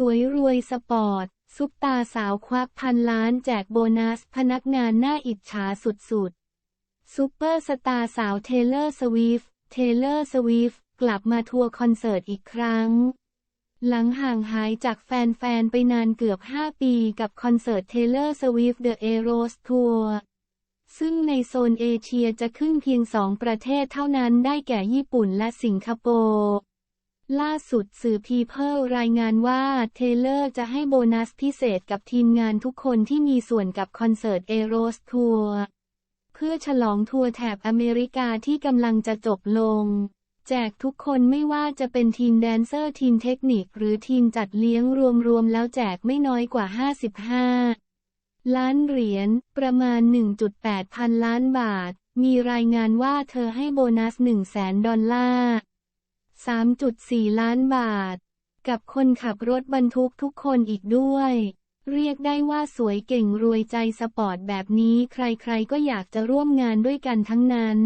สวยรวยสปอร์ต ซุปตาสาวควักพันล้านแจกโบนัสพนักงานหน้าอิจฉาสุดๆซูเปอร์สตาร์สาวเทเลอร์สวิฟเทเลอร์สวิฟกลับมาทัวร์คอนเสิร์ตอีกครั้ง หลังห่างหายจากแฟนๆ ไปนานเกือบ 5 ปีกับคอนเสิร์ต Taylor Swift The Eras Tour ซึ่งในโซนเอเชียจะขึ้นเพียงสองประเทศเท่านั้นได้แก่ญี่ปุ่นและสิงคโปร์ ล่าสุดสื่อ People รายงานว่าเทเลอร์จะให้โบนัสพิเศษกับทีมงานทุกคนที่มีส่วนกับคอนเสิร์ต Eras Tour เพื่อฉลองทัวร์แถบอเมริกาที่กำลังจะจบลง แจกทุกคนไม่ว่าจะเป็นทีมแดนเซอร์ทีมเทคนิค หรือทีมจัดเลี้ยงรวมๆแล้วแจกไม่น้อยกว่า 55 ล้านเหรียญประมาณ 1.8 พันล้านบาท มีรายงานว่าเธอให้โบนัส1แสนดอลลาร์ 3.4 ล้านบาท กับคนขับรถบรรทุกทุกคนอีกด้วย เรียกได้ว่าสวยเก่งรวยใจสปอร์ตแบบนี้ใครๆก็อยากจะร่วมงานด้วยกันทั้งนั้น